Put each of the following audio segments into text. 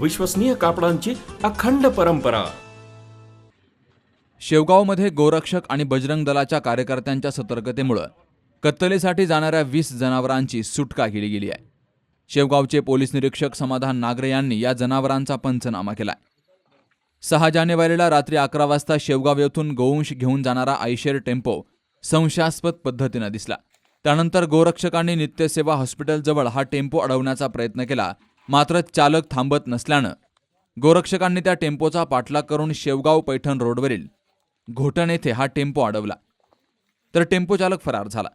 विश्वसनीय कापडांची अखंड परंपरा. शेवगावमध्ये गोरक्षक आणि बजरंग दलाच्या कार्यकर्त्यांच्या सतर्कतेमुळं कत्तलेसाठी जाणाऱ्या वीस जनावरांची सुटका केली गेली आहे. शेवगावचे पोलीस निरीक्षक समाधान नागरे यांनी या जनावरांचा पंचनामा केलाय. सहा जानेवारीला रात्री अकरा वाजता शेवगाव येथून गोवंश घेऊन जाणारा आयशेर टेम्पो संशयास्पद पद्धतीनं दिसला. त्यानंतर गोरक्षकांनी नित्यसेवा हॉस्पिटलजवळ हा टेम्पो अडवण्याचा प्रयत्न केला मात्र चालक थांबत नसल्यानं गोरक्षकांनी त्या टेम्पोचा पाठलाग करून शेवगाव पैठण रोडवरील घोटण येथे हा टेम्पो अडवला. तर टेम्पो चालक फरार झाला.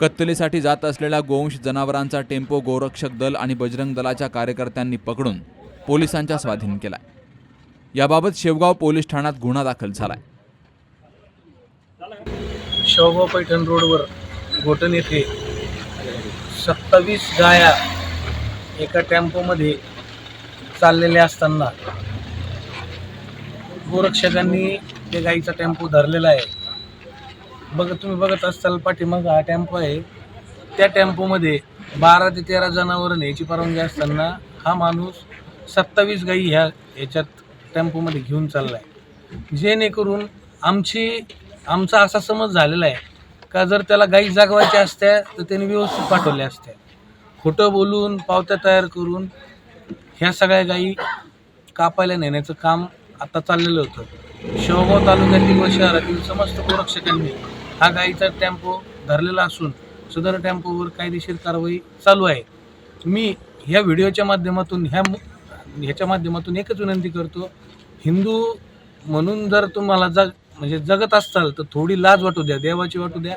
कत्तलीसाठी जात असलेल्या गोवंश जनावरांचा टेम्पो गोरक्षक दल आणि बजरंग दलाच्या कार्यकर्त्यांनी पकडून पोलिसांच्या स्वाधीन केला याबाबत शेवगाव पोलीस ठाण्यात गुन्हा दाखल झालाय. शेवगाव पैठण रोडवर घोटण येथे सत्तावीस गाया एका टेम्पोमध्ये चाललेले असताना गोरक्षकांनी त्या गाईचा टेम्पो धरलेला आहे. बघ तुम्ही बघत असताल पाठीमागं हा टेम्पो आहे. त्या टेम्पोमध्ये बारा ते तेरा जनावरं न्यायची परवानगी असताना हा माणूस सत्तावीस गाई ह्या ह्याच्यात टेम्पोमध्ये घेऊन चालला आहे जेणेकरून आमची आमचा असा समज झालेला आहे का जर त्याला गाई जागवायच्या असत्या तर त्याने व्यवस्थित पाठवल्या असत्या. खोटं बोलून पावत्या तयार करून ह्या सगळ्या गाई कापायला नेण्याचं काम आता चाललेलं होतं. शेवगाव तालुक्यातील व शहरातील समस्त गोरक्षकांनी हा गाईचा टेम्पो धरलेला असून सदर टेम्पोवर कायदेशीर कारवाई चालू आहे. मी ह्या व्हिडिओच्या माध्यमातून ह्या ह्याच्या माध्यमातून एकच विनंती करतो हिंदू म्हणून जर तुम्हाला जग म्हणजे जगत असाल तर थोडी लाज वाटू द्या देवाची वाटू द्या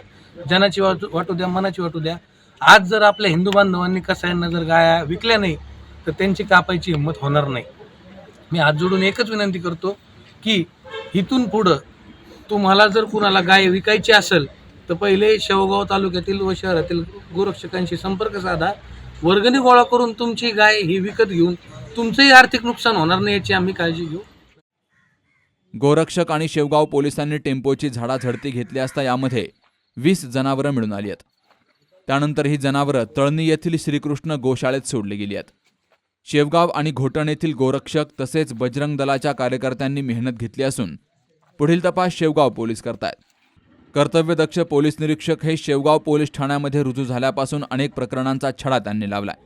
जनाची वाटू वाटू द्या मनाची वाटू द्या. आज जर आपल्या हिंदू बांधवांनी कसायांना जर गाया विकल्या नाही तर त्यांची कापायची हिंमत होणार नाही. मी हात जोडून एकच विनंती करतो की इथून पुढं तुम्हाला जर कुणाला गाय विकायची असेल तर पहिले शेवगाव तालुक्यातील व शहरातील गोरक्षकांशी संपर्क साधा. वर्गणी गोळा करून तुमची गाय ही विकत घेऊन तुमचंही आर्थिक नुकसान होणार नाही याची आम्ही काळजी घेऊ. गोरक्षक आणि शेवगाव पोलिसांनी टेम्पोची झाडाझडती घेतली असता यामध्ये वीस जनावरं मिळून आली आहेत. त्यानंतर ही जनावरं तळणी येथील श्रीकृष्ण गोशाळेत सोडली गेली आहेत. शेवगाव आणि घोटण येथील गोरक्षक तसेच बजरंग दलाच्या कार्यकर्त्यांनी मेहनत घेतली असून पुढील तपास शेवगाव पोलीस करतायत. कर्तव्यदक्ष पोलीस निरीक्षक हे शेवगाव पोलीस ठाण्यामध्ये रुजू झाल्यापासून अनेक प्रकरणांचा छडा त्यांनी लावलाय.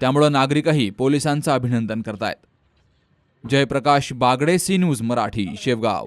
त्यामुळं नागरिकही पोलिसांचं अभिनंदन करतायत. Jayprakash Bagde C news Marathi Shevgaon.